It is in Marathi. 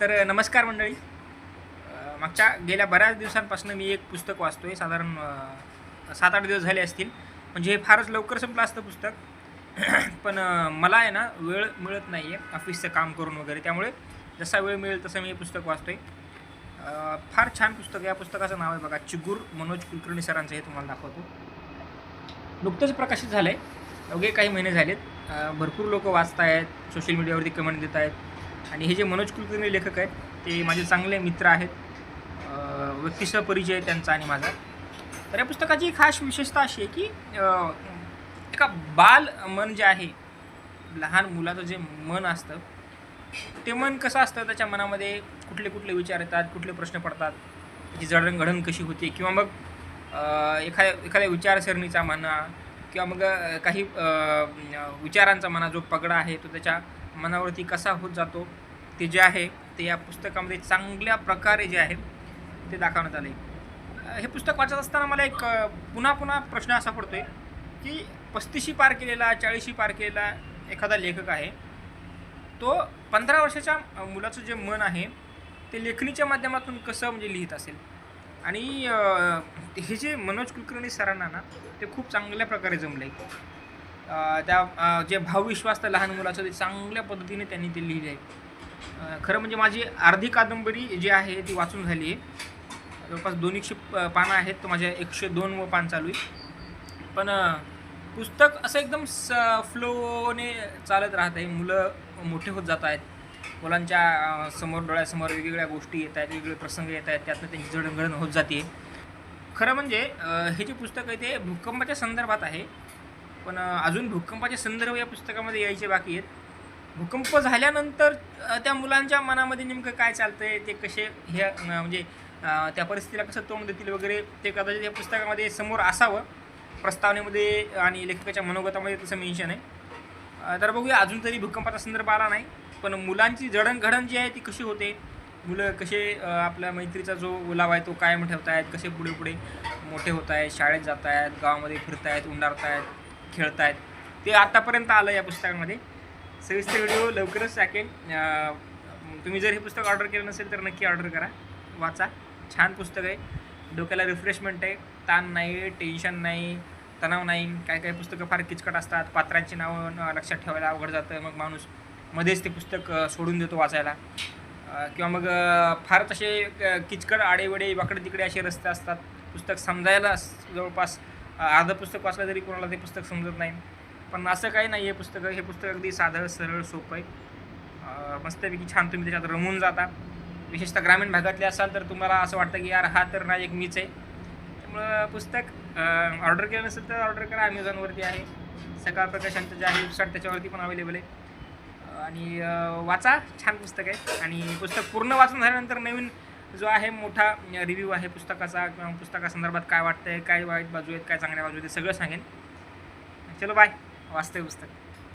तर नमस्कार मंडळी. मागच्या गेल्या बऱ्याच दिवसांपासून मी एक पुस्तक वाचतो आहे साधारण सात आठ दिवस झाले असतील. म्हणजे हे फारच लवकर संपलं असतं पुस्तक. पण मला आहे ना वेळ मिळत नाही आहे ऑफिसचं काम करून वगैरे. त्यामुळे जसा वेळ मिळेल तसं मी हे पुस्तक वाचतो आहे फार छान पुस्तक या पुस्तकाचं नाव आहे बघा चिगूर मनोज कुलकर्णी सरांचं. हे तुम्हाला दाखवतो. नुकतंच प्रकाशित झालं आहे अवघे काही महिने झालेत. भरपूर लोक वाचत आहेत सोशल मीडियावरती कमेंट देत आहेत आणि हे जे मनोज कुलकर्णी लेखक आहेत ते माझे चांगले मित्र आहेत. व्यक्तिशः परिचय आहे त्यांचा आणि माझा. तर या पुस्तकाची खास विशेषता अशी आहे की एका बाल मन जे आहे लहान मुलाचं जे मन असतं ते मन कसं असतं? त्याच्या मनामध्ये कुठले कुठले विचार येतात कुठले प्रश्न पडतात? त्याची जडणघडण कशी होते? किंवा मग एखाद्या एखाद्या विचारसरणीचा म्हणा किंवा मग काही विचारांचा म्हणा जो पगडा आहे तो त्याच्या मनावरती कसा होत जातो ते जे आहे ते या पुस्तकामध्ये चांगल्या प्रकारे जे आहे ते दाखवण्यात आले. हे पुस्तक वाचत असताना मला एक पुन्हा पुन्हा प्रश्न असा पडतोय की पस्तीशी पार केलेला चाळीशी पार केलेला एखादा लेखक आहे तो पंधरा वर्षाच्या मुलाचं जे मन आहे ते लेखणीच्या माध्यमातून कसं म्हणजे लिहित असेल? आणि हे जे मनोज कुलकर्णी सरांना ना ते खूप चांगल्या प्रकारे जमलं आहे त्या जे भावविश्वास त्या लहान मुलाचं ते चांगल्या पद्धतीने त्यांनी ते लिहिले आहे खरं म्हणजे माझी अर्धी कादंबरी जी आहे ती वाचून झाली आहे जवळपास दोन एकशे प- पानं आहेत तर माझ्या एकशे दोन व पान चालू आहे. पण पुस्तक असं एकदम स फ्लोने चालत राहत आहे मुलं मोठे होत जात आहेत. मुलांच्या समोर डोळ्यासमोर वेगवेगळ्या गोष्टी येत आहेत वेगवेगळे प्रसंग येत आहेत त्यातनं त्यांची जडणघडण होत जाते खरं म्हणजे हे जे पुस्तक आहे ते भूकंपाच्या संदर्भात आहे. पण अजून भूकंपाचे संदर्भ या पुस्तकामध्ये यायचे बाकी आहेत. भूकंप झाल्यानंतर त्या मुलांच्या मनामध्ये नेमकं काय चालतंय ते कसे हे म्हणजे त्या परिस्थितीला कसं तोंड देतील वगैरे ते कदाचित या पुस्तकामध्ये समोर असावं. प्रस्तावनेमध्ये आणि लेखकाच्या मनोगतामध्ये तसं मेन्शन आहे. तर बघूया अजून तरी भूकंपाचा संदर्भ आला नाही पण मुलांची जडणघडण जी आहे ती कशी होते? मुलं कसे आपल्या मैत्रीचा जो ओलावा आहे तो कायम ठेवत आहेत कसे पुढे पुढे मोठे होत आहेत शाळेत जात आहेत गावामध्ये फिरत आहेत खेळतायत. खेळत आहेत ते आत्तापर्यंत आलं या पुस्तकामध्ये. सविस्तर व्हिडिओ लवकरच टाकेल तुम्ही जर हे पुस्तक ऑर्डर केलं नसेल तर नक्की ऑर्डर करा वाचा. छान पुस्तक आहे. डोक्याला रिफ्रेशमेंट आहे. ताण नाही टेन्शन नाही तणाव नाही. काय काय पुस्तकं फार किचकट असतात. पात्रांची नावं लक्षात ठेवायला अवघड जातं. मग माणूस मध्येच ते पुस्तक सोडून देतो वाचायला. किंवा मग फार तसे किचकट आडेवडे वाकडे तिकडे असे रस्ते असतात. पुस्तक समजायला जवळपास अर्धं पुस्तक वाचलं तरी कोणाला ते पुस्तक समजत नाही. पण असं काही नाही आहे पुस्तकं. हे पुस्तक अगदी साधं सरळ सोपं आहे. मस्तपैकी छान तुम्ही त्याच्यात रमून जाता. विशेषतः ग्रामीण भागातले असाल तर तुम्हाला असं वाटतं की यार हा तर नायक मीच आहे. त्यामुळं पुस्तक ऑर्डर केलं नसेल तर ऑर्डर करा. अमेझॉनवरती आहे. सकाळ प्रकाशांचं जे आहे वेबसाईट त्याच्यावरती पण अवेलेबल आहे. आणि वाचा. छान पुस्तक आहे. आणि पुस्तक पूर्ण वाचून झाल्यानंतर नवीन जो आहे मोठा रिव्ह्यू आहे पुस्तकाचा किंवा पुस्तकासंदर्भात काय वाटतंय काय वाईट बाजू आहेत काय चांगल्या बाजू आहेत ते सगळं सांगेन. चलो बाय वाचतोय पुस्तक.